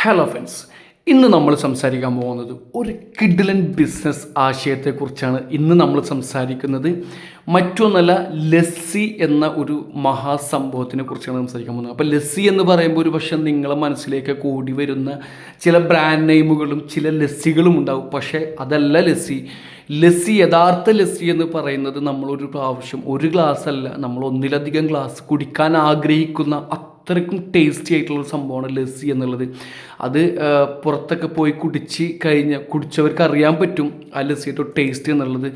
Hello friends ഇന്ന് നമ്മൾ സംസാരിക്കാൻ പോകുന്നത് ഒരു കിഡ്ലൻ ബിസിനസ് ആശയത്തെക്കുറിച്ചാണ്. ഇന്ന് നമ്മൾ സംസാരിക്കുന്നത് മറ്റൊന്നല്ല ലസ്സി എന്ന ഒരു മഹാസംഭവത്തിനെ കുറിച്ചാണ് സംസാരിക്കാൻ പോകുന്നത്. അപ്പോൾ ലസ്സി എന്ന് പറയുമ്പോൾ ഒരു പക്ഷേ നിങ്ങളെ മനസ്സിലേക്ക് കൂടി വരുന്ന ചില ബ്രാൻഡ് നെയിമുകളും ചില ലസ്സികളും ഉണ്ടാവും. പക്ഷേ അതല്ല ലസ്സി ലസ്സി യഥാർത്ഥ ലസ്സി എന്ന് പറയുന്നത് നമ്മളൊരു പ്രാവശ്യം ഒരു ഗ്ലാസ് അല്ല നമ്മൾ ഒന്നിലധികം ഗ്ലാസ് കുടിക്കാൻ ആഗ്രഹിക്കുന്ന അത്രയ്ക്കും ടേസ്റ്റി ആയിട്ടുള്ള ഒരു സംഭവമാണ് ലസ്സി എന്നുള്ളത്. അത് പുറത്തൊക്കെ പോയി കുടിച്ച് കഴിഞ്ഞ് കുടിച്ചവർക്ക് അറിയാൻ പറ്റും ആ ലസ്സിയുടെ ടേസ്റ്റി എന്നുള്ളത്.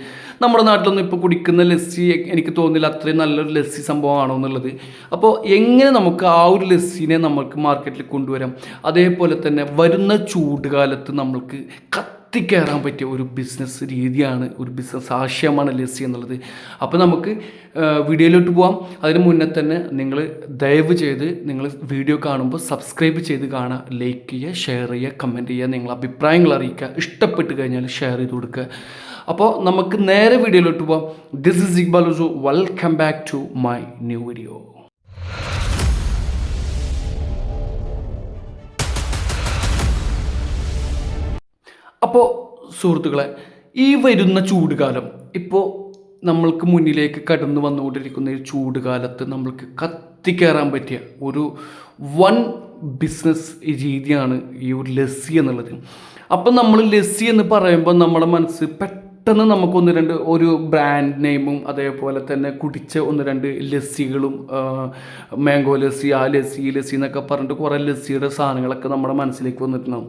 നമ്മുടെ നാട്ടിലൊന്നും ഇപ്പോൾ കുടിക്കുന്ന ലസ്സി എനിക്ക് തോന്നുന്നില്ല അത്രയും നല്ലൊരു ലസ്സി സംഭവമാണോ എന്നുള്ളത്. അപ്പോൾ എങ്ങനെ നമുക്ക് ആ ഒരു ലസ്സിനെ നമുക്ക് മാർക്കറ്റിൽ കൊണ്ടുവരാം? അതേപോലെ തന്നെ വരുന്ന ചൂടുകാലത്ത് നമ്മൾക്ക് കത്തിക്കയറാൻ പറ്റിയ ഒരു ബിസിനസ് രീതിയാണ് ഒരു ബിസിനസ് ആശയമാണ് ലെസ്സി എന്നുള്ളത്. അപ്പോൾ നമുക്ക് വീഡിയോയിലോട്ട് പോവാം. അതിന് മുന്നേ തന്നെ നിങ്ങൾ ദയവ് ചെയ്ത് നിങ്ങൾ വീഡിയോ കാണുമ്പോൾ സബ്സ്ക്രൈബ് ചെയ്ത് കാണുക ലൈക്ക് ചെയ്യുക ഷെയർ ചെയ്യുക കമന്റ് ചെയ്യുക നിങ്ങൾ അഭിപ്രായങ്ങൾ അറിയിക്കുക ഇഷ്ടപ്പെട്ട് കഴിഞ്ഞാൽ ഷെയർ ചെയ്ത് കൊടുക്കുക. അപ്പോൾ നമുക്ക് നേരെ വീഡിയോയിലോട്ട് പോവാം. This is Iqbal Usu welcome back to my new video അപ്പോൾ സുഹൃത്തുക്കളെ ഈ വരുന്ന ചൂട് കാലം ഇപ്പോൾ നമ്മൾക്ക് മുന്നിലേക്ക് കടന്നു വന്നുകൊണ്ടിരിക്കുന്ന ഈ ചൂട് ചൂടുകാലത്ത് നമ്മൾക്ക് കത്തിക്കയറാൻ പറ്റിയ ഒരു വൺ ബിസിനസ് രീതിയാണ് ഈ ഒരു ലസ്സി എന്നുള്ളത്. അപ്പം നമ്മൾ ലസ്സി എന്ന് പറയുമ്പോൾ നമ്മുടെ മനസ്സ് പെട്ടെന്ന് നമുക്കൊന്ന് രണ്ട് ഒരു ബ്രാൻഡ് നെയിമും അതേപോലെ തന്നെ കുടിച്ച ഒന്ന് രണ്ട് ലസ്സികളും മാംഗോ ലസ്സി ആ ലസ്സി ലസ്സി എന്നൊക്കെ പറഞ്ഞിട്ട് കുറേ ലസ്സിയുടെ സാധനങ്ങളൊക്കെ നമ്മുടെ മനസ്സിലേക്ക് വന്നിട്ടുണ്ടാവും.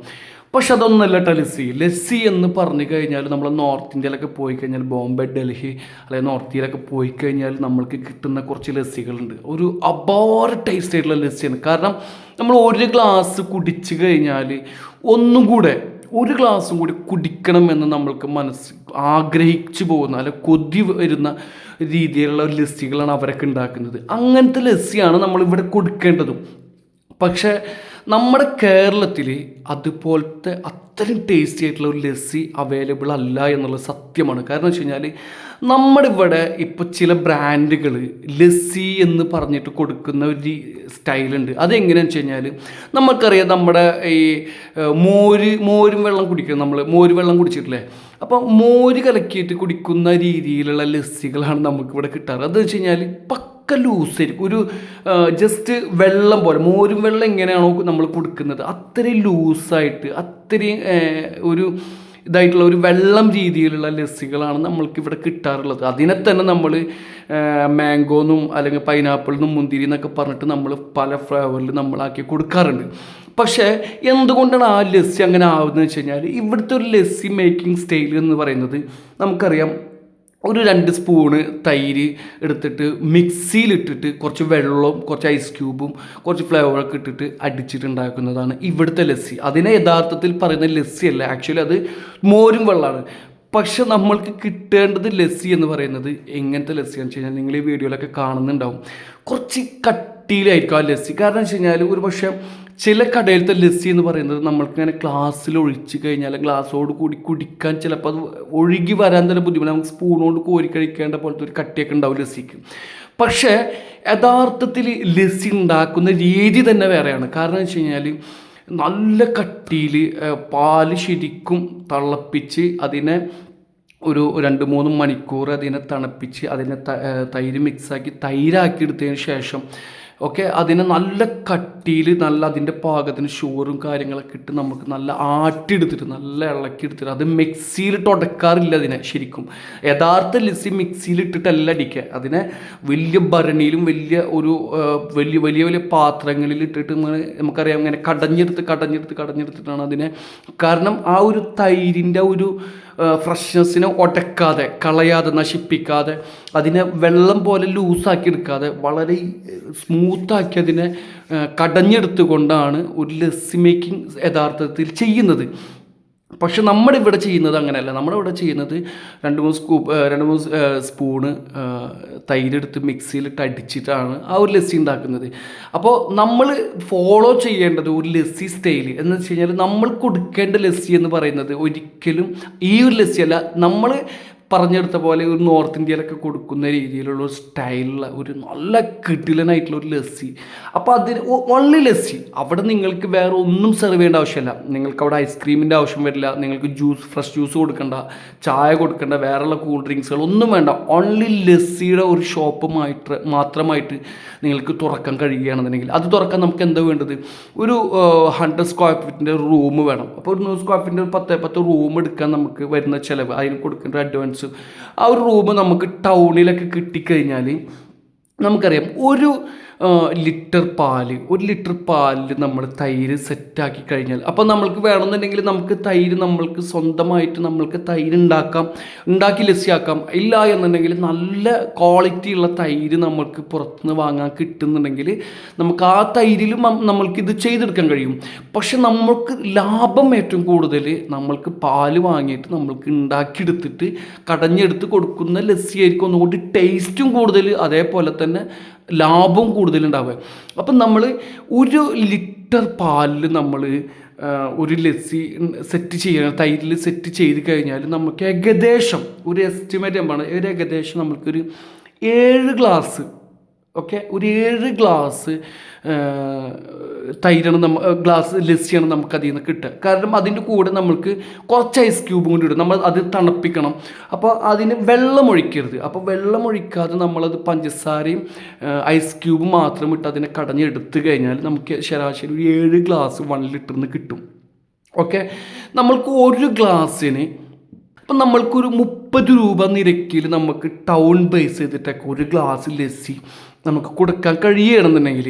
പക്ഷെ അതൊന്നല്ല കേട്ടോ ലെസ്സി എന്ന് പറഞ്ഞു കഴിഞ്ഞാൽ നമ്മൾ നോർത്ത് ഇന്ത്യയിലൊക്കെ പോയി കഴിഞ്ഞാൽ ബോംബെ ഡൽഹി അല്ലെങ്കിൽ നോർത്ത് ഇന്ത്യയിലൊക്കെ പോയി കഴിഞ്ഞാൽ നമ്മൾക്ക് കിട്ടുന്ന കുറച്ച് ലസ്സികളുണ്ട് ഒരു അപാര ടേസ്റ്റ് ആയിട്ടുള്ള ലസ്സിയാണ് കാരണം നമ്മൾ ഒരു ഗ്ലാസ് കുടിച്ചു കഴിഞ്ഞാൽ ഒന്നും കൂടെ ഒരു ഗ്ലാസും കൂടി കുടിക്കണമെന്ന് നമ്മൾക്ക് മനസ്സ് ആഗ്രഹിച്ചു പോകുന്ന അല്ലെ കൊതി വരുന്ന രീതിയിലുള്ള ലസ്സികളാണ് അവരൊക്കെ ഉണ്ടാക്കുന്നത്. അങ്ങനത്തെ ലസ്സിയാണ് നമ്മളിവിടെ കൊടുക്കേണ്ടതും. പക്ഷേ നമ്മുടെ കേരളത്തിൽ അതുപോലത്തെ അത്രയും ടേസ്റ്റി ആയിട്ടുള്ള ഒരു ലസ്സി അവൈലബിൾ അല്ല എന്നുള്ളത് സത്യമാണ്. കാരണം വെച്ച് കഴിഞ്ഞാൽ നമ്മുടെ ഇവിടെ ഇപ്പോൾ ചില ബ്രാൻഡുകൾ ലസ്സി എന്ന് പറഞ്ഞിട്ട് കൊടുക്കുന്ന ഒരു സ്റ്റൈലുണ്ട് അതെങ്ങനെയാണെന്ന് വെച്ച് കഴിഞ്ഞാൽ നമുക്കറിയാം നമ്മുടെ ഈ മോര് മോരും വെള്ളം കുടിക്കുന്നത് നമ്മൾ മോര് വെള്ളം കുടിച്ചിട്ടില്ലേ? അപ്പോൾ മോര് കലക്കിയിട്ട് കുടിക്കുന്ന രീതിയിലുള്ള ലസ്സികളാണ് നമുക്കിവിടെ കിട്ടാറ്. അതെന്ന് വെച്ച് കഴിഞ്ഞാൽ ലൂസായിരിക്കും ഒരു ജസ്റ്റ് വെള്ളം പോലെ മോരും വെള്ളം എങ്ങനെയാണോ നമ്മൾ കൊടുക്കുന്നത്. അത്രയും ലൂസായിട്ട് അത്രയും ഒരു ഇതായിട്ടുള്ള ഒരു വെള്ളം രീതിയിലുള്ള ലസ്സികളാണ് നമ്മൾക്ക് ഇവിടെ കിട്ടാറുള്ളത്. അതിനെ തന്നെ നമ്മൾ മാംഗോന്നും അല്ലെങ്കിൽ പൈനാപ്പിളിനും മുന്തിരി എന്നൊക്കെ പറഞ്ഞിട്ട് നമ്മൾ പല ഫ്ലേവറിൽ നമ്മളാക്കി കൊടുക്കാറുണ്ട്. പക്ഷേ എന്തുകൊണ്ടാണ് ആ ലസ്സി അങ്ങനെ ആവുന്നത് വെച്ച് കഴിഞ്ഞാൽ ഇവിടുത്തെ ഒരു ലസ്സി മേക്കിംഗ് സ്റ്റൈൽ എന്ന് പറയുന്നത് നമുക്കറിയാം. ഒരു രണ്ട് സ്പൂണ് തൈര് എടുത്തിട്ട് മിക്സിയിലിട്ടിട്ട് കുറച്ച് വെള്ളവും കുറച്ച് ഐസ് ക്യൂബും കുറച്ച് ഫ്ലേവറൊക്കെ ഇട്ടിട്ട് അടിച്ചിട്ടുണ്ടാക്കുന്നതാണ് ഇവിടുത്തെ ലസ്സി. അതിനെ യഥാർത്ഥത്തിൽ പറയുന്ന ലസ്സി അല്ല ആക്ച്വലി അത് മോരും വെള്ളമാണ് പക്ഷെ നമ്മൾക്ക് കിട്ടേണ്ടത് ലസ്സി എന്ന് പറയുന്നത് എങ്ങനത്തെ ലസ്സിയാണെന്ന് വെച്ച് കഴിഞ്ഞാൽ നിങ്ങൾ ഈ വീഡിയോയിലൊക്കെ കാണുന്നുണ്ടാവും. കുറച്ച് കട്ടിയിലായിരിക്കും ആ ലസ്സി. കാരണം വെച്ച് കഴിഞ്ഞാൽ ഒരു പക്ഷേ ചില കടയിലത്തെ ലസ്സി എന്ന് പറയുന്നത് നമ്മൾക്കിങ്ങനെ ഗ്ലാസ്സിൽ ഒഴിച്ച് കഴിഞ്ഞാൽ ഗ്ലാസ്സോട് കൂടി കുടിക്കാൻ ചിലപ്പോൾ അത് ഒഴുകി വരാൻ തന്നെ ബുദ്ധിമുട്ട് നമുക്ക് സ്പൂണുകൊണ്ട് കോരി കഴിക്കേണ്ട പോലത്തെ ഒരു കട്ടിയൊക്കെ ഉണ്ടാവും ലസ്സിക്ക് പക്ഷേ യഥാർത്ഥത്തിൽ ലസ്സി ഉണ്ടാക്കുന്ന രീതി തന്നെ വേറെയാണ്. കാരണം എന്ന് വെച്ച് കഴിഞ്ഞാൽ നല്ല കട്ടിയിൽ പാൽ ശരിക്കും തിളപ്പിച്ച് അതിനെ ഒരു രണ്ട് മൂന്ന് മണിക്കൂർ അതിനെ തണുപ്പിച്ച് അതിനെ തൈര് മിക്സാക്കി തൈരാക്കി എടുത്തതിന് ശേഷം ഓക്കെ അതിനെ നല്ല കട്ടിയിൽ നല്ല അതിന്റെ പാകത്തിന് ഷുഗറും കാര്യങ്ങളൊക്കെ ഇട്ട് നമുക്ക് നല്ല ആട്ടിയെടുത്തിട്ട് നല്ല ഇളക്കി എടുത്തിട്ട് അത് മിക്സിയിലിട്ട് ഉടക്കാറില്ല അതിനെ ശരിക്കും. യഥാർത്ഥ മിക്സിയിൽ മിക്സിയിലിട്ടിട്ടല്ല അടിക്കുക. അതിനെ വലിയ ഭരണിയിലും വലിയ ഒരു വലിയ വലിയ വലിയ പാത്രങ്ങളിൽ ഇട്ടിട്ട് നമുക്കറിയാം ഇങ്ങനെ കടഞ്ഞെടുത്ത് കടഞ്ഞെടുത്ത് കടഞ്ഞെടുത്തിട്ടാണ് അതിനെ കാരണം ആ ഒരു തൈരിന്റെ ഒരു ഫ്രഷ്നെസ്സിനെ ഉടക്കാതെ കളയാതെ നശിപ്പിക്കാതെ അതിനെ വെള്ളം പോലെ ലൂസാക്കി എടുക്കാതെ വളരെ സ്മൂത്താക്കി ആ, കടഞ്ഞെടുത്തുകൊണ്ടാണ് ഒരു ലെസ്സി മേക്കിംഗ് യഥാർത്ഥത്തിൽ ചെയ്യുന്നത്. പക്ഷെ നമ്മുടെ ഇവിടെ ചെയ്യുന്നത് അങ്ങനെയല്ല. നമ്മുടെ ഇവിടെ ചെയ്യുന്നത് രണ്ട് മൂന്ന് സ്കൂപ്പ് രണ്ട് മൂന്ന് സ്പൂണ് തൈരെടുത്ത് മിക്സിയിലിട്ട് അടിച്ചിട്ടാണ് ആ ഒരു ലസ്സി ഉണ്ടാക്കുന്നത്. അപ്പോൾ നമ്മൾ ഫോളോ ചെയ്യേണ്ടത് ഒരു ലസ്സി സ്റ്റൈൽ എന്ന് വെച്ച് കഴിഞ്ഞാൽ നമ്മൾ കൊടുക്കേണ്ട ലസ്സി എന്ന് പറയുന്നത് ഒരിക്കലും ഈ ഒരു ലസ്സി അല്ല. നമ്മൾ പറഞ്ഞെടുത്ത പോലെ ഒരു നോർത്ത് ഇന്ത്യയിലൊക്കെ കൊടുക്കുന്ന രീതിയിലുള്ള ഒരു സ്റ്റൈലുള്ള ഒരു നല്ല കിട്ടിലനായിട്ടുള്ള ഒരു ലസ്സി. അപ്പോൾ അതിന് ഓൺലി ലസ്സി. അവിടെ നിങ്ങൾക്ക് വേറെ ഒന്നും സെർവ് ചെയ്യേണ്ട ആവശ്യമില്ല. നിങ്ങൾക്ക് അവിടെ ഐസ്ക്രീമിന്റെ ആവശ്യം വരില്ല. നിങ്ങൾക്ക് ജ്യൂസ് ഫ്രഷ് ജ്യൂസ് കൊടുക്കണ്ട. ചായ കൊടുക്കണ്ട. വേറെയുള്ള കൂൾ ഡ്രിങ്ക്സുകൾ ഒന്നും വേണ്ട. ഓൺലി ലസ്സിയുടെ ഒരു ഷോപ്പുമായിട്ട് മാത്രമായിട്ട് നിങ്ങൾക്ക് തുറക്കാൻ കഴിയുകയാണെന്നുണ്ടെങ്കിൽ. അത് തുറക്കാൻ നമുക്ക് എന്താ വേണ്ടത്? ഒരു ഹൺഡ്രഡ് സ്ക്വയർ ഫീറ്റിന്റെ റൂം വേണം. അപ്പോൾ ഒരു നൂറ് സ്ക്വയർ ഫീറ്റിന്റെ ഒരു പത്ത് പത്ത് റൂം എടുക്കാൻ നമുക്ക് വരുന്ന ചിലവ് അതിന് കൊടുക്കേണ്ട അഡ്വാൻസ് ആ ഒരു റൂം നമുക്ക് ടൗണിലൊക്കെ കിട്ടിക്കഴിഞ്ഞാൽ നമുക്കറിയാം ഒരു ലിറ്റർ പാൽ. ഒരു ലിറ്റർ പാലിൽ നമ്മൾ തൈര് സെറ്റാക്കി കഴിഞ്ഞാൽ. അപ്പോൾ നമ്മൾക്ക് വേണമെന്നുണ്ടെങ്കിൽ നമുക്ക് തൈര് നമ്മൾക്ക് സ്വന്തമായിട്ട് നമ്മൾക്ക് തൈര് ഉണ്ടാക്കാം. ഉണ്ടാക്കി ലസ്സിയാക്കാം ഇല്ല എന്നുണ്ടെങ്കിൽ നല്ല ക്വാളിറ്റിയുള്ള തൈര് നമ്മൾക്ക് പുറത്തുനിന്ന് വാങ്ങാൻ കിട്ടുന്നുണ്ടെങ്കിൽ നമുക്ക് ആ തൈരിലും നമ്മൾക്ക് ഇത് ചെയ്തെടുക്കാൻ കഴിയും. പക്ഷെ നമ്മൾക്ക് ലാഭം ഏറ്റവും കൂടുതൽ നമ്മൾക്ക് പാൽ വാങ്ങിയിട്ട് നമ്മൾക്ക് ഉണ്ടാക്കിയെടുത്തിട്ട് കടഞ്ഞെടുത്ത് കൊടുക്കുന്ന ലസ്സിയായിരിക്കും ഒന്നുകൂടി ടേസ്റ്റും കൂടുതൽ. അതേപോലെ തന്നെ ലാഭവും കൂടുതലുണ്ടാവുക. അപ്പം നമ്മൾ ഒരു ലിറ്റർ പാലിൽ നമ്മൾ ഒരു ലസ്സി സെറ്റ് ചെയ്യണം തൈരിൽ സെറ്റ് ചെയ്ത് കഴിഞ്ഞാൽ നമുക്ക് ഏകദേശം ഒരു എസ്റ്റിമേറ്റ് എന്താണ് ഒരു ഏകദേശം നമുക്കൊരു ഏഴ് ഗ്ലാസ് ഓക്കെ ഒരു ഏഴ് ഗ്ലാസ് തൈരാണ് നമ്മ ഗ്ലാസ് ലസ്സിയാണ് നമുക്ക് അതിൽ നിന്ന് കിട്ടുക. കാരണം അതിന്റെ കൂടെ നമ്മൾക്ക് കുറച്ച് ഐസ് ക്യൂബ് കൊണ്ട് ഇടും. നമ്മൾ അത് തണുപ്പിക്കണം. അപ്പോൾ അതിന് വെള്ളം ഒഴിക്കരുത്. അപ്പോൾ വെള്ളം ഒഴിക്കാതെ നമ്മളത് പഞ്ചസാരയും ഐസ് ക്യൂബ് മാത്രം ഇട്ട് അതിനെ കടഞ്ഞെടുത്ത് കഴിഞ്ഞാൽ നമുക്ക് ശരാശരി ഒരു ഏഴ് ഗ്ലാസ് വൺ ലിറ്ററിന് കിട്ടും. ഓക്കെ? നമ്മൾക്ക് ഒരു ഗ്ലാസ്സിന് അപ്പം നമ്മൾക്കൊരു മുപ്പത് രൂപ നിരക്കിൽ നമുക്ക് ടൗൺ ബേസ് ചെയ്തിട്ടൊക്കെ ഒരു ഗ്ലാസ് ലസ്സി നമുക്ക് കൊടുക്കാൻ കഴിയുകയാണെന്നുണ്ടെങ്കിൽ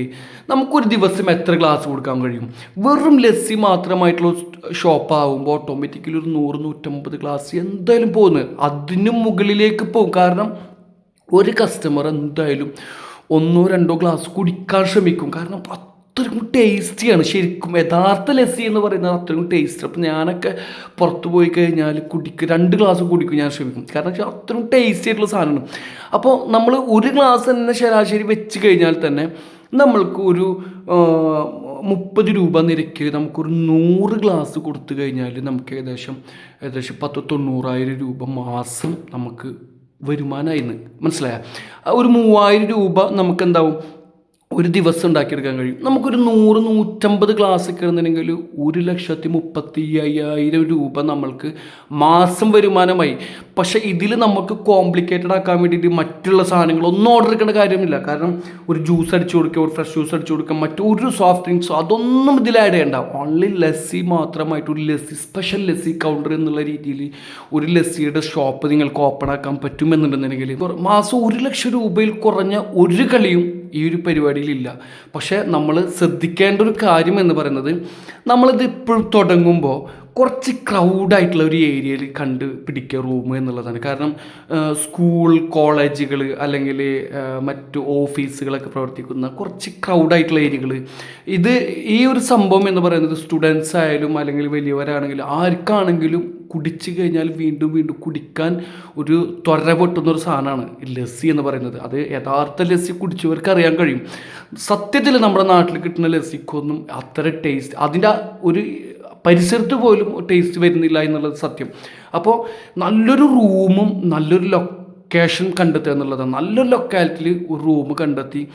നമുക്കൊരു ദിവസം എത്ര ഗ്ലാസ് കൊടുക്കാൻ കഴിയും? വെറും ലസ്സി മാത്രമായിട്ടുള്ള ഷോപ്പാകുമ്പോൾ ഓട്ടോമാറ്റിക്കലി ഒരു നൂറ് നൂറ്റമ്പത് ഗ്ലാസ് എന്തായാലും പോകുന്നത്. അതിനും മുകളിലേക്ക് പോകും. കാരണം ഒരു കസ്റ്റമർ എന്തായാലും ഒന്നോ രണ്ടോ ഗ്ലാസ് കുടിക്കാൻ ശ്രമിക്കും. കാരണം അത്രയും ടേസ്റ്റിയാണ് ശരിക്കും യഥാർത്ഥ ലസ്സി എന്ന് പറയുന്നത് അത്രയും ടേസ്റ്റ് അപ്പം ഞാനൊക്കെ പുറത്ത് പോയി കഴിഞ്ഞാൽ കുടിക്കും. രണ്ട് ഗ്ലാസ് കുടിക്കും ഞാൻ ശ്രമിക്കും കാരണം വെച്ചാൽ അത്രയും ടേസ്റ്റി ആയിട്ടുള്ള സാധനമാണ്. അപ്പോൾ നമ്മൾ ഒരു ഗ്ലാസ് തന്നെ ശരാശരി വെച്ച് കഴിഞ്ഞാൽ തന്നെ നമ്മൾക്ക് ഒരു മുപ്പത് രൂപ നിരക്ക് നമുക്കൊരു നൂറ് ഗ്ലാസ് കൊടുത്തു കഴിഞ്ഞാൽ നമുക്ക് ഏകദേശം ഏകദേശം പത്ത് തൊണ്ണൂറായിരം രൂപ മാസം നമുക്ക് വരുമാനമായിരുന്നു മനസ്സിലായ? ഒരു മൂവായിരം രൂപ നമുക്ക് എന്താവും ഒരു ദിവസം ഉണ്ടാക്കിയെടുക്കാൻ കഴിയും. നമുക്കൊരു നൂറ് നൂറ്റമ്പത് ഗ്ലാസ് കയറുന്നുണ്ടെങ്കിൽ ഒരു ലക്ഷത്തി മുപ്പത്തി അയ്യായിരം രൂപ നമ്മൾക്ക് മാസം വരുമാനമായി. പക്ഷേ ഇതിൽ നമുക്ക് കോംപ്ലിക്കേറ്റഡ് ആക്കാൻ വേണ്ടിയിട്ട് മറ്റുള്ള സാധനങ്ങളൊന്നും ഓർഡർ എടുക്കേണ്ട കാര്യമില്ല. കാരണം ഒരു ജ്യൂസ് അടിച്ചു കൊടുക്കുക ഒരു ഫ്രഷ് ജ്യൂസ് അടിച്ചു കൊടുക്കുക മറ്റൊരു സോഫ്റ്റ് ഡ്രിങ്ക്സോ അതൊന്നും ഇതിൽ ആഡ് ചെയ്യണ്ട. ഓൺലി ലസ്സി മാത്രമായിട്ട് ഒരു ലസ്സി സ്പെഷ്യൽ ലസ്സി കൗണ്ടർ എന്നുള്ള രീതിയിൽ ഒരു ലസ്സിയുടെ ഷോപ്പ് നിങ്ങൾക്ക് ഓപ്പൺ ആക്കാൻ പറ്റുമെന്നുണ്ടെന്നുണ്ടെങ്കിൽ മാസം ഒരു ലക്ഷം രൂപയിൽ കുറഞ്ഞ ഒരു കളിയും ഈ ഒരു പരിപാടിയിലില്ല. പക്ഷേ നമ്മൾ ശ്രദ്ധിക്കേണ്ട ഒരു കാര്യം എന്ന് പറയുന്നത് നമ്മളിത് ഇപ്പോഴും തുടങ്ങുമ്പോൾ കുറച്ച് ക്രൗഡായിട്ടുള്ള ഒരു ഏരിയയിൽ കണ്ട് പിടിക്കുക റൂം എന്നുള്ളതാണ്. കാരണം സ്കൂൾ കോളേജുകൾ അല്ലെങ്കിൽ മറ്റ് ഓഫീസുകളൊക്കെ പ്രവർത്തിക്കുന്ന കുറച്ച് ക്രൗഡായിട്ടുള്ള ഏരിയകൾ ഇത് ഈ ഒരു സംഭവം എന്ന് പറയുന്നത് സ്റ്റുഡൻസ് ആയാലും അല്ലെങ്കിൽ വലിയവരാണെങ്കിലും ആർക്കാണെങ്കിലും കുടിച്ചു കഴിഞ്ഞാൽ വീണ്ടും വീണ്ടും കുടിക്കാൻ ഒരു ത്വര പൊട്ടുന്ന ഒരു സാധനമാണ് ലസ്സി എന്ന് പറയുന്നത്. അത് യഥാർത്ഥ ലസ്സി കുടിച്ചവർക്ക് അറിയാൻ കഴിയും. സത്യത്തിൽ നമ്മുടെ നാട്ടിൽ കിട്ടുന്ന ലസ്സിക്കൊന്നും അത്ര ടേസ്റ്റ് അതിന്റെ ഒരു പരിസരത്ത് പോലും ടേസ്റ്റ് വരുന്നില്ല എന്നുള്ളത് സത്യം. അപ്പോൾ നല്ലൊരു റൂമും നല്ലൊരു ലൊക്കേഷൻ കണ്ടെത്തുക എന്നുള്ളതാണ്. നല്ലൊരു ലൊക്കാലിറ്റിയിൽ ഒരു റൂം കണ്ടെത്തി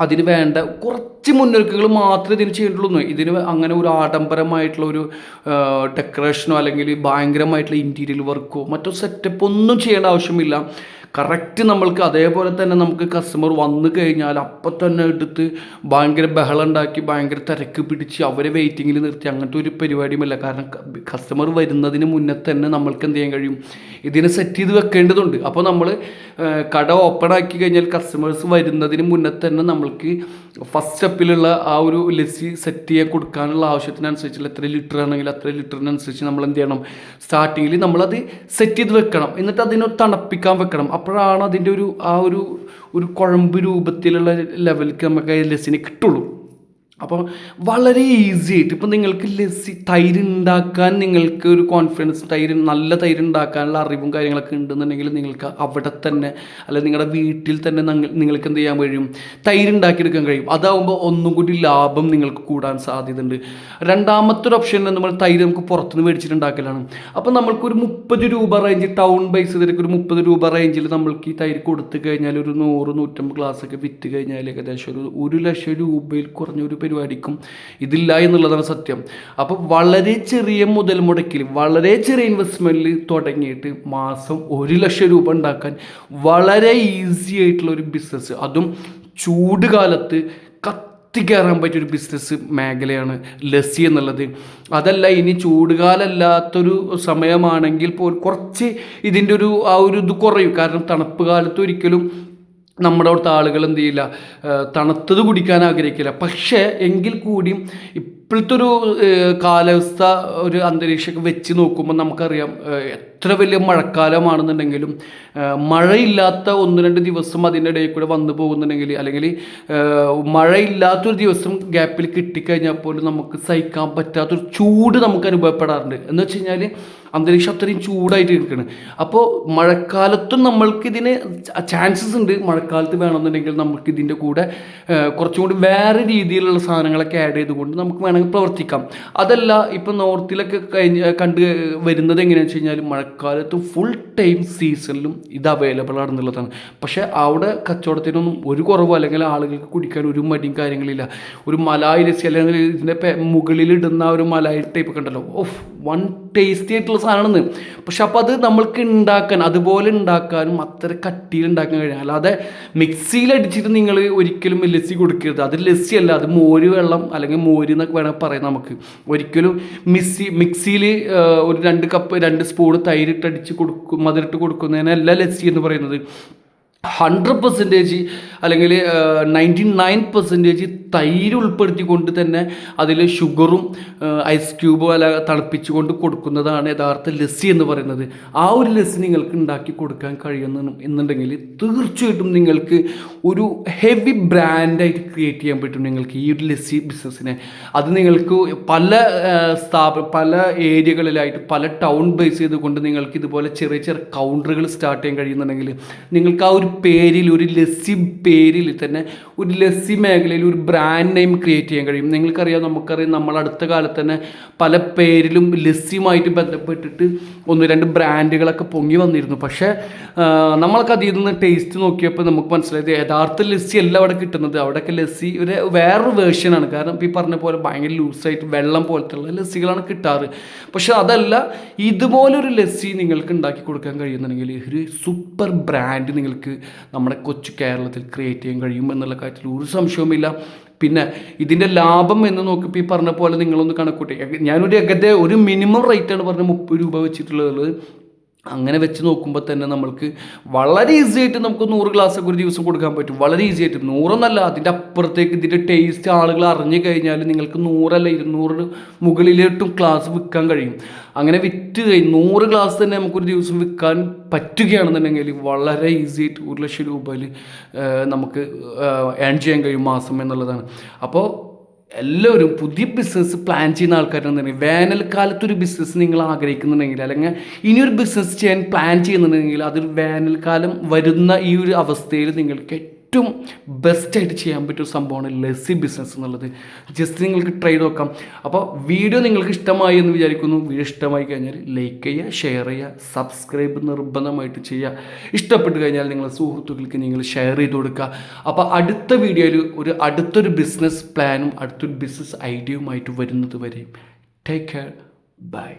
അതിന് വേണ്ട കുറച്ച് മുന്നൊരുക്കങ്ങൾ മാത്രമേ ഇതിന് ചെയ്യേണ്ടുള്ളൂ ഇതിന് അങ്ങനെ ഒരു ആഡംബരമായിട്ടുള്ള ഒരു ഡെക്കറേഷനോ അല്ലെങ്കിൽ ഭയങ്കരമായിട്ടുള്ള ഇന്റീരിയൽ വർക്കോ മറ്റോ സെറ്റപ്പ് ഒന്നും ചെയ്യേണ്ട ആവശ്യമില്ല. കറക്റ്റ് നമ്മൾക്ക് അതേപോലെ തന്നെ നമുക്ക് കസ്റ്റമർ വന്നു കഴിഞ്ഞാൽ അപ്പം തന്നെ എടുത്ത് ഭയങ്കര ബഹളം ഉണ്ടാക്കി ഭയങ്കര തിരക്ക് പിടിച്ച് അവരെ വെയിറ്റിങ്ങിൽ നിർത്തി. അങ്ങനത്തെ ഒരു പരിപാടിയുമില്ല. കാരണം കസ്റ്റമർ വരുന്നതിന് മുന്നേ തന്നെ നമ്മൾക്ക് എന്ത് ചെയ്യാൻ കഴിയും? ഇതിനെ സെറ്റ് ചെയ്ത് വെക്കേണ്ടതുണ്ട്. അപ്പോൾ നമ്മൾ കട ഓപ്പൺ ആക്കി കഴിഞ്ഞാൽ കസ്റ്റമേഴ്സ് വരുന്നതിന് മുന്നേ തന്നെ നമ്മൾക്ക് ഫസ്റ്റ് സ്റ്റെപ്പിലുള്ള ആ ഒരു ലസ്സി സെറ്റ് ചെയ്യാൻ കൊടുക്കാനുള്ള ആവശ്യത്തിനനുസരിച്ചുള്ള എത്ര ലിറ്റർ ആണെങ്കിൽ അത്ര ലിറ്ററിനനുസരിച്ച് നമ്മൾ എന്ത് ചെയ്യണം? സ്റ്റാർട്ടിങ്ങിൽ നമ്മളത് സെറ്റ് ചെയ്ത് വെക്കണം. എന്നിട്ട് അതിനെ തണുപ്പിക്കാൻ വെക്കണം. അപ്പോഴാണ് അതിന്റെ ഒരു ആ ഒരു ഒരു കുഴമ്പ് രൂപത്തിലുള്ള ലെവലിലേക്ക് നമുക്ക് ലസ്സിന് കിട്ടുള്ളൂ. അപ്പോൾ വളരെ ഈസി ആയിട്ട് ഇപ്പം നിങ്ങൾക്ക് ലസ്സി തൈര് ഉണ്ടാക്കാൻ നിങ്ങൾക്ക് ഒരു കോൺഫിഡൻസ് തൈര് നല്ല തൈര് ഉണ്ടാക്കാനുള്ള അറിവും കാര്യങ്ങളൊക്കെ ഉണ്ടെന്നുണ്ടെങ്കിൽ നിങ്ങൾക്ക് അവിടെ തന്നെ അല്ലെങ്കിൽ നിങ്ങളുടെ വീട്ടിൽ തന്നെ നിങ്ങൾക്ക് എന്ത് ചെയ്യാൻ കഴിയും? തൈര് ഉണ്ടാക്കിയെടുക്കാൻ കഴിയും. അതാവുമ്പോൾ ഒന്നും കൂടി ലാഭം നിങ്ങൾക്ക് കൂടാൻ സാധ്യതയുണ്ട്. രണ്ടാമത്തെ ഒരു ഓപ്ഷൻ നമ്മൾ തൈര് നമുക്ക് പുറത്തുനിന്ന് മേടിച്ചിട്ടുണ്ടാക്കലാണ് അപ്പോൾ നമ്മൾക്കൊരു മുപ്പത് രൂപ റേഞ്ച് ടൗൺ ബൈസ് ചെയ്തിട്ട് ഒരു മുപ്പത് രൂപ റേഞ്ചിൽ നമ്മൾക്ക് ഈ തൈര് കൊടുത്തു കഴിഞ്ഞാൽ ഒരു നൂറ് നൂറ്റമ്പത് ഗ്ലാസ് ഒക്കെ വിറ്റ് കഴിഞ്ഞാൽ ഏകദേശം ഒരു ഒരു ലക്ഷം രൂപയിൽ കുറഞ്ഞ ഒരു പരിപാടിക്കും ഇതില്ല എന്നുള്ളതാണ് സത്യം. അപ്പോൾ വളരെ ചെറിയ മുതൽ മുടക്കിൽ വളരെ ചെറിയ ഇൻവെസ്റ്റ്മെന്റിൽ തുടങ്ങിയിട്ട് മാസം ഒരു ലക്ഷം രൂപ ഉണ്ടാക്കാൻ വളരെ ഈസി ആയിട്ടുള്ള ഒരു ബിസിനസ് അതും ചൂട് കാലത്ത് കത്തിക്കയറാൻ പറ്റിയ ഒരു ബിസിനസ് മേഖലയാണ് ലസ്സി എന്നുള്ളത്. അതല്ല ഇനി ചൂടുകാലല്ലാത്തൊരു സമയമാണെങ്കിൽ പോലും കുറച്ച് ഇതിന്റെ ഒരു ആ ഒരു ഇത് കുറയും. കാരണം തണുപ്പ് കാലത്ത് ഒരിക്കലും നമ്മുടെ അവിടുത്തെ ആളുകൾ എന്ത് ചെയ്യില്ല തണുത്തത് കുടിക്കാൻ ആഗ്രഹിക്കില്ല. പക്ഷേ എങ്കിൽ കൂടിയും ഇപ്പോഴത്തെ ഒരു കാലാവസ്ഥ ഒരു അന്തരീക്ഷമൊക്കെ വെച്ച് നോക്കുമ്പോൾ നമുക്കറിയാം എത്ര വലിയ മഴക്കാലമാണെന്നുണ്ടെങ്കിലും മഴയില്ലാത്ത ഒന്ന് രണ്ട് ദിവസം അതിന്റെ ഇടയിൽ കൂടെ വന്നു പോകുന്നുണ്ടെങ്കിൽ അല്ലെങ്കിൽ മഴയില്ലാത്തൊരു ദിവസം ഗ്യാപ്പിൽ കിട്ടിക്കഴിഞ്ഞാൽ പോലും നമുക്ക് സഹിക്കാൻ പറ്റാത്തൊരു ചൂട് നമുക്ക് അനുഭവപ്പെടാറുണ്ട്. എന്ന് വെച്ച് കഴിഞ്ഞാൽ അന്തരീക്ഷം അത്രയും ചൂടായിട്ട് ഇരിക്കുകയാണ് അപ്പോൾ മഴക്കാലത്തും നമ്മൾക്ക് ഇതിന് ചാൻസസ് ഉണ്ട്. മഴക്കാലത്ത് വേണമെന്നുണ്ടെങ്കിൽ നമുക്ക് ഇതിന്റെ കൂടെ കുറച്ചും കൂടി വേറെ രീതിയിലുള്ള സാധനങ്ങളൊക്കെ ആഡ് ചെയ്തുകൊണ്ട് നമുക്ക് വേണമെങ്കിൽ പ്രവർത്തിക്കാം. അതല്ല ഇപ്പം നോർത്തിലൊക്കെ കഴിഞ്ഞ് കണ്ട് വരുന്നത് എങ്ങനെയാണെന്ന് വെച്ച് കഴിഞ്ഞാൽ മഴക്കാലത്ത് ഫുൾ ടൈം സീസണിലും ഇത് അവൈലബിൾ ആണെന്നുള്ളതാണ് പക്ഷേ അവിടെ കച്ചവടത്തിനൊന്നും ഒരു കുറവോ അല്ലെങ്കിൽ ആളുകൾക്ക് കുടിക്കാൻ ഒരു മടിയും കാര്യങ്ങളില്ല. ഒരു മലായിരസി അല്ലെങ്കിൽ ഇതിന്റെ മുകളിലിടുന്ന ഒരു മലായി ടൈപ്പ് ഒക്കെ ഉണ്ടല്ലോ. ഓഫ് വൺ ടേസ്റ്റി ആയിട്ടുള്ള സാധനമാണ്. പക്ഷെ അപ്പോൾ അത് നമ്മൾക്ക് ഉണ്ടാക്കാൻ അതുപോലെ ഉണ്ടാക്കാനും അത്ര കട്ടിയിൽ ഉണ്ടാക്കാൻ കഴിയും അല്ലാതെ മിക്സിയിൽ അടിച്ചിട്ട് നിങ്ങൾ ഒരിക്കലും ലസ്സി കൊടുക്കരുത്. അത് ലസ്സി അല്ല അത് മോര് വെള്ളം അല്ലെങ്കിൽ മോര് എന്നൊക്കെ വേണമെങ്കിൽ പറയാം നമുക്ക്. ഒരിക്കലും മിക്സി മിക്സിയിൽ ഒരു രണ്ട് കപ്പ് രണ്ട് സ്പൂൺ തൈരിട്ട് അടിച്ച് കൊടുക്കും മധുരിട്ട് കൊടുക്കുന്നതിനല്ല ലസ്സി എന്ന് പറയുന്നത്. ഹൺഡ്രഡ് പെർസെന്റേജ് അല്ലെങ്കിൽ നയന്റി നയൻ പെർസെന്റേജ് തൈര് ഉൾപ്പെടുത്തിക്കൊണ്ട് തന്നെ അതിൽ ഷുഗറും ഐസ് ക്യൂബും അല്ല തണുപ്പിച്ചുകൊണ്ട് കൊടുക്കുന്നതാണ് യഥാർത്ഥ ലസ്സി എന്ന് പറയുന്നത്. ആ ഒരു ലസ്സി നിങ്ങൾക്ക് ഉണ്ടാക്കി കൊടുക്കാൻ കഴിയുന്ന എന്നുണ്ടെങ്കിൽ തീർച്ചയായിട്ടും നിങ്ങൾക്ക് ഒരു ഹെവി ബ്രാൻഡായിട്ട് ക്രിയേറ്റ് ചെയ്യാൻ പറ്റും നിങ്ങൾക്ക് ഈ ഒരു ലസ്സി ബിസിനസ്സിനെ അത് നിങ്ങൾക്ക് പല സ്ഥാപ പല ഏരിയകളിലായിട്ട് പല ടൗൺ ബേസ് ചെയ്തുകൊണ്ട് നിങ്ങൾക്ക് ഇതുപോലെ ചെറിയ ചെറിയ കൗണ്ടറുകൾ സ്റ്റാർട്ട് ചെയ്യാൻ കഴിയുന്നുണ്ടെങ്കിൽ നിങ്ങൾക്ക് ആ ഒരു പേരിൽ ഒരു ലസ്സി പേരിൽ തന്നെ ഒരു ലസ്സി മേഖലയിൽ ഒരു ബ്രാൻഡ് നെയിം ക്രിയേറ്റ് ചെയ്യാൻ കഴിയും. നിങ്ങൾക്കറിയാം നമുക്കറിയാം നമ്മൾ അടുത്ത കാലത്ത് തന്നെ പല പേരിലും ലസ്സിയുമായിട്ട് ബന്ധപ്പെട്ടിട്ട് ഒന്ന് രണ്ട് ബ്രാൻഡുകളൊക്കെ പൊങ്ങി വന്നിരുന്നു. പക്ഷേ നമ്മൾക്ക് അതിൽ നിന്ന് ടേസ്റ്റ് നോക്കിയപ്പോൾ നമുക്ക് മനസ്സിലായത് യഥാർത്ഥ ലസ്സി അല്ല അവിടെ കിട്ടുന്നത്. അവിടെയൊക്കെ ലസ്സി ഒരു വേറൊരു വേർഷനാണ് കാരണം ഈ പറഞ്ഞ പോലെ ഭയങ്കര ലൂസായിട്ട് വെള്ളം പോലത്തുള്ള ലസ്സികളാണ് കിട്ടാറ്. പക്ഷെ അതല്ല ഇതുപോലൊരു ലസ്സി നിങ്ങൾക്ക് ഉണ്ടാക്കി കൊടുക്കാൻ കഴിയുന്നുണ്ടെങ്കിൽ ഒരു സൂപ്പർ ബ്രാൻഡ് നിങ്ങൾക്ക് നമ്മുടെ കൊച്ചു കേരളത്തിൽ ക്രിയേറ്റ് ചെയ്യാൻ കഴിയും എന്നുള്ള കാര്യത്തിൽ ഒരു സംശയവുമില്ല. പിന്നെ ഇതിന്റെ ലാഭം എന്ന് നോക്കിയപ്പോൾ ഈ പറഞ്ഞ പോലെ നിങ്ങളൊന്ന് കണക്കൂട്ടി. ഞാനൊരു ഏകദേശം ഒരു മിനിമം റേറ്റാണ് പറഞ്ഞത് മുപ്പത് രൂപ വെച്ചിട്ടുള്ളത്. അങ്ങനെ വെച്ച് നോക്കുമ്പോൾ തന്നെ നമ്മൾക്ക് വളരെ ഈസി ആയിട്ട് നമുക്ക് നൂറ് ഗ്ലാസ് ഒക്കെ ഒരു ദിവസം കൊടുക്കാൻ പറ്റും. വളരെ ഈസി ആയിട്ട്. നൂറൊന്നല്ല അതിന്റെ അപ്പുറത്തേക്ക് ഇതിന്റെ ടേസ്റ്റ് ആളുകൾ അറിഞ്ഞു കഴിഞ്ഞാൽ നിങ്ങൾക്ക് നൂറല്ല ഇരുന്നൂറിന് മുകളിലോട്ടും ഗ്ലാസ് വിൽക്കാൻ കഴിയും. അങ്ങനെ വിറ്റ് കഴിഞ്ഞ് നൂറ് ഗ്ലാസ് തന്നെ നമുക്കൊരു ദിവസം വിൽക്കാൻ പറ്റുകയാണെന്നുണ്ടെങ്കിൽ വളരെ ഈസി ആയിട്ട് ഒരു ലക്ഷം രൂപയിൽ നമുക്ക് ഏൺ ചെയ്യാൻ കഴിയും മാസം എന്നുള്ളതാണ്. അപ്പോൾ എല്ലാവരും പുതിയ ബിസിനസ് പ്ലാൻ ചെയ്യുന്ന ആൾക്കാരുണ്ടെങ്കിൽ വേനൽക്കാലത്ത് ഒരു ബിസിനസ് നിങ്ങൾ ആഗ്രഹിക്കുന്നുണ്ടെങ്കിൽ അല്ലെങ്കിൽ ഇനിയൊരു ബിസിനസ് ചെയ്യാൻ പ്ലാൻ ചെയ്യുന്നുണ്ടെങ്കിൽ അതൊരു വേനൽക്കാലം വരുന്ന ഈ ഒരു അവസ്ഥയിൽ നിങ്ങൾക്ക് ഏറ്റവും ബെസ്റ്റായിട്ട് ചെയ്യാൻ പറ്റുന്ന സംഭവമാണ് ലസ്സി ബിസിനസ് എന്നുള്ളത്. ജസ്റ്റ് നിങ്ങൾക്ക് ട്രൈ നോക്കാം. അപ്പോൾ വീഡിയോ നിങ്ങൾക്ക് ഇഷ്ടമായി എന്ന് വിചാരിക്കുന്നു. വീഡിയോ ഇഷ്ടമായി കഴിഞ്ഞാൽ ലൈക്ക് ചെയ്യുക ഷെയർ ചെയ്യുക സബ്സ്ക്രൈബ് നിർബന്ധമായിട്ട് ചെയ്യുക. ഇഷ്ടപ്പെട്ട് കഴിഞ്ഞാൽ നിങ്ങളുടെ സുഹൃത്തുക്കൾക്ക് നിങ്ങൾ ഷെയർ ചെയ്ത് കൊടുക്കുക. അപ്പോൾ അടുത്ത വീഡിയോയിൽ ഒരു അടുത്തൊരു ബിസിനസ് പ്ലാനും അടുത്തൊരു ബിസിനസ് ഐഡിയയുമായിട്ട് വരുന്നത് വരെയും. Take care bye